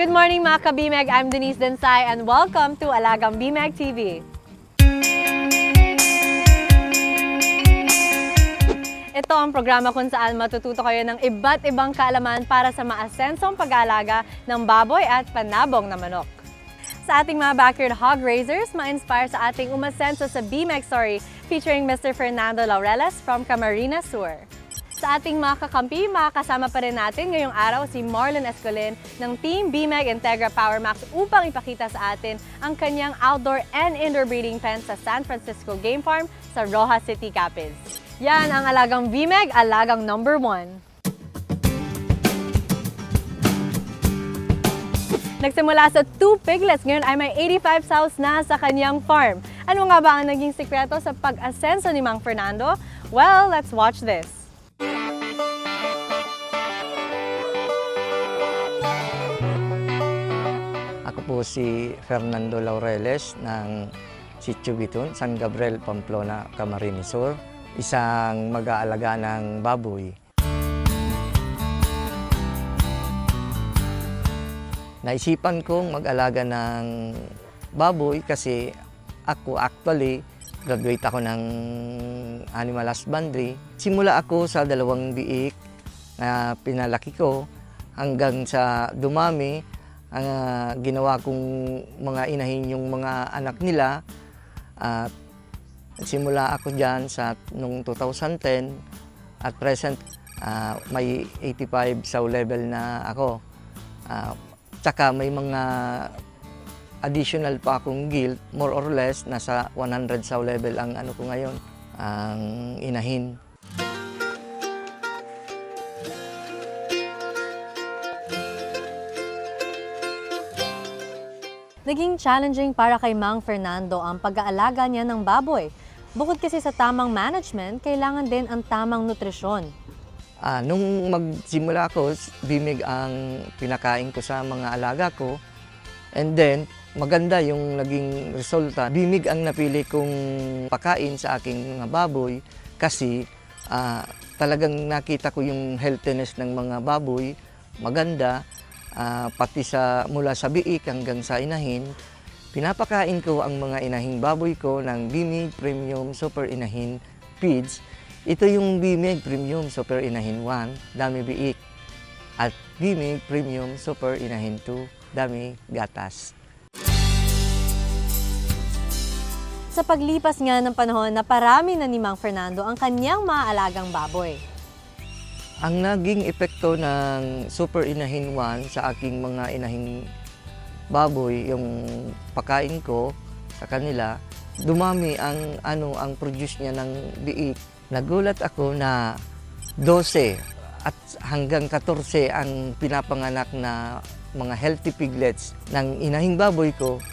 Good morning mga kabimeg! I'm Denise Densay and welcome to Alagang Bimeg TV. Ito ang programa kung saan matututo kayo ng iba't ibang kaalaman para sa maasensong pag-aalaga ng baboy at panabong na manok. Sa ating mga backyard hog raisers, ma-inspire sa ating umasenso sa BMEG story featuring Mr. Fernando Laureles from Camarines Sur. Sa ating mga kakampi, makakasama pa rin natin ngayong araw si Marlon Escolin ng Team BMEG Integra Power Max upang ipakita sa atin ang kanyang outdoor and indoor breeding pen sa San Francisco Game Farm sa Rojas City, Capiz. Yan ang alagang BMEG, alagang number one. Nagsimula sa 2 piglets, ngayon ay may 85 sows na sa kanyang farm. Ano nga ba ang naging sikreto sa pag-asenso ni Mang Fernando? Well, let's watch this. Si Fernando Laureles ng Sitio Bitun, San Gabriel, Pamplona, Camarines Sur. Isang mag-aalaga ng baboy. Naisipan kong mag-alaga ng baboy kasi ako actually graduate ako ng animal husbandry. Simula ako sa dalawang biik na pinalaki ko hanggang sa dumami ah, ginawa kong mga inahin yung mga anak nila at simula ako dyan sa nung 2010 at present ah, may 85 sa level na ako. Ah, tsaka may mga additional pa akong guild, more or less, nasa 100 sa level ang ano ko ngayon, ang inahin. Naging challenging para kay Mang Fernando ang pag-aalaga niya ng baboy. Bukod kasi sa tamang management, kailangan din ang tamang nutrisyon. Ah, nung magsimula ako, bimig ang pinakain ko sa mga alaga ko. And then, maganda yung naging resulta. Bimig ang napili kong pakain sa aking mga baboy kasi ah, talagang nakita ko yung healthiness ng mga baboy. Maganda, ah, pati sa mula sa biik hanggang sa inahin. Pinapakain ko ang mga inahing baboy ko ng Bimig Premium Super Inahin Feeds ito yung Bimig Premium Super Inahin 1, Dami Biik. At Bimig Premium Super Inahin 2, Dami Gatas. Sa paglipas nga ng panahon na parami na ni Mang Fernando ang kanyang maaalagang baboy. Ang naging epekto ng Super Inahin 1 sa aking mga inahing baboy, yung pakain ko sa kanila, dumami ang ano ang produce niya ng biik. Nagulat ako na 12 at hanggang 14 ang pinapanganak na mga healthy piglets ng inahing baboy ko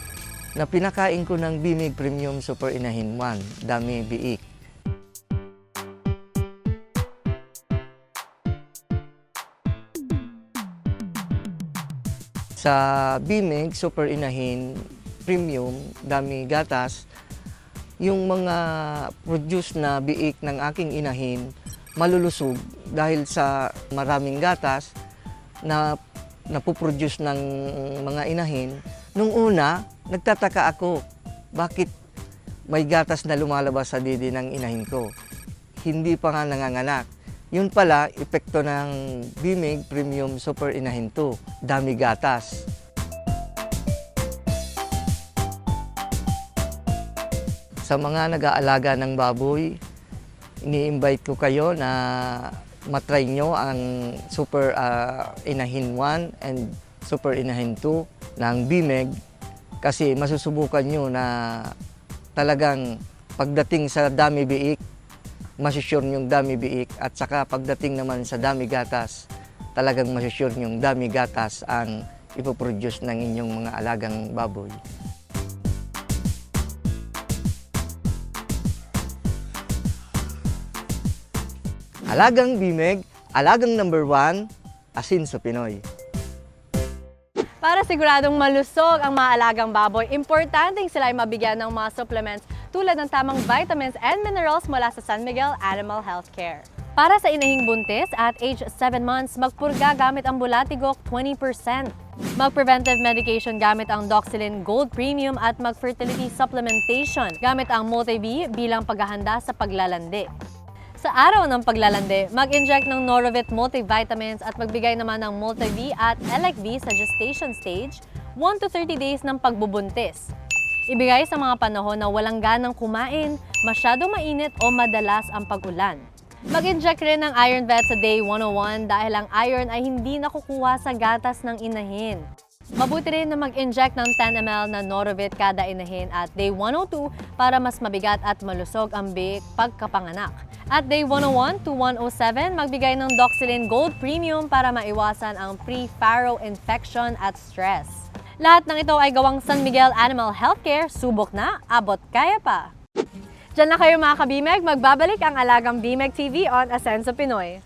na pinakain ko ng Bimig Premium Super Inahin 1, dami biik. Sa Bimig Super Inahin Premium, dami gatas, yung mga produce na biik ng aking inahin malulusog dahil sa maraming gatas na napoproduce ng mga inahin. Nung una, nagtataka ako, bakit may gatas na lumalabas sa didi ng inahin ko? Hindi pa nga nanganganak. Yun pala, epekto ng Bimig Premium Super Inahin 2. Dami gatas. Sa mga nag-aalaga ng baboy, ini-invite ko kayo na matry nyo ang Super ah, Inahin 1 and Super Inahin 2 ng BIMEG kasi masusubukan nyo na talagang pagdating sa dami biik, masusure yung dami biik at saka pagdating naman sa dami gatas, talagang masusure yung dami gatas ang ipoproduce ng inyong mga alagang baboy. Alagang Bimeg, alagang number one, asin sa Pinoy. Para siguradong malusog ang mga alagang baboy, importanteng sila ay mabigyan ng mga supplements tulad ng tamang vitamins and minerals mula sa San Miguel Animal Healthcare. Para sa inahing buntis at age 7 months, magpurga gamit ang Bulatigok 20%. Mag-preventive medication gamit ang Doxilin Gold Premium at mag-fertility supplementation gamit ang Multi-V bilang paghahanda sa paglalandi. Sa araw ng paglalandi, mag-inject ng Norovit multivitamins at magbigay naman ng Multi-V at Elec-V sa gestation stage 1 to 30 days ng pagbubuntis. Ibigay sa mga panahon na walang ganang kumain, masyado mainit o madalas ang pag-ulan. Mag-inject rin ng Iron Vet sa day 101 dahil ang iron ay hindi nakukuha sa gatas ng inahin. Mabuti rin na mag-inject ng 10 ml na Norovit kada inahin at day 102 para mas mabigat at malusog ang biik pagkapanganak. At day 101 to 107, magbigay ng Doxilin Gold Premium para maiwasan ang pre-faro infection at stress. Lahat ng ito ay gawang San Miguel Animal Healthcare, subok na, abot kaya pa. Diyan na kayo mga kabimeg, magbabalik ang Alagang Bimeg TV on Asenso Pinoy.